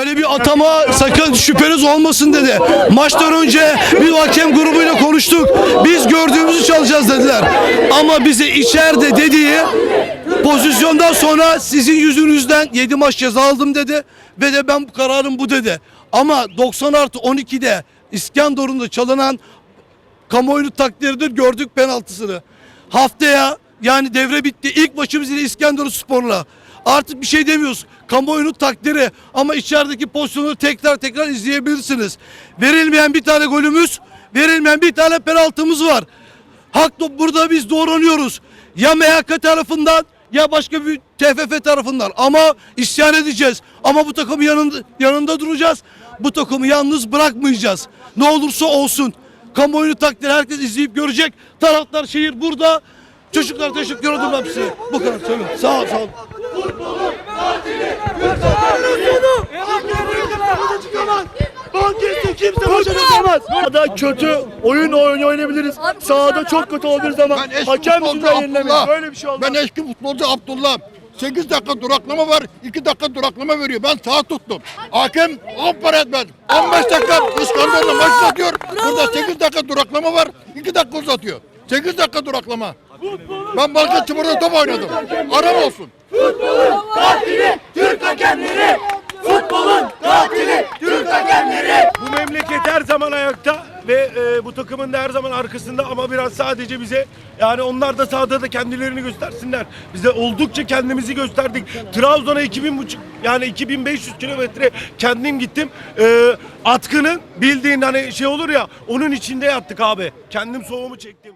Öyle bir atama sakın şüpheniz olmasın dedi. Maçtan önce bir hakem grubuyla konuştuk. Biz gördüğümüzü çalacağız dediler. Ama bize içeride dediği pozisyondan sonra sizin yüzünüzden 7 maç ceza aldım dedi. Ve de ben bu kararım bu dedi. Ama 90 artı 12'de İskenderun'da çalınan kamuoyunu takdiridir gördük penaltısını. Haftaya yani devre bitti. İlk maçımız yine İskenderun Spor'la. Artık bir şey demiyoruz. Kamuoyunun takdiri ama içerideki pozisyonu tekrar tekrar izleyebilirsiniz. Verilmeyen bir tane golümüz, verilmeyen bir tane penaltımız var. Haklı burada biz doğranıyoruz. Ya MHK tarafından ya başka bir TFF tarafından ama isyan edeceğiz. Ama bu takımın yanında, yanında duracağız. Bu takımı yalnız bırakmayacağız. Ne olursa olsun. Kamuoyunu takdir herkes izleyip görecek. Taraftar şehir burada. Çocuklar teşekkür ederim hepsi. Bu kadar söylüyorum. Sağ ol sağ ol. Bankette kimse başa tutamaz. Daha kötü oyun oyun oynayabiliriz. Sahada çok kötü olabiliriz ama Ben eski hakem futbolcu yüzünden. Abdullah. Böyle bir şey olmaz. Ben eski futbolcu Abdullah. 8 dakika duraklama var, 2 dakika duraklama veriyor. Ben sağ tuttum. Hakem 10 para etmez. 15 dakika İskander'la maç uzatıyor. Burada 8 dakika duraklama var, 2 dakika uzatıyor. 8 dakika duraklama. Ben Balıkesir'de top oynadım. Aram olsun. Bu memleket her zaman ayakta ve e, bu takımın da her zaman arkasında ama biraz sadece bize yani onlar da sahada da kendilerini göstersinler. Bize oldukça kendimizi gösterdik. Trabzon'a 2000 buçuk yani 2500 kilometre kendim gittim. E, atkının bildiğin hani şey olur ya onun içinde yattık abi. Kendim soğuğumu çektim.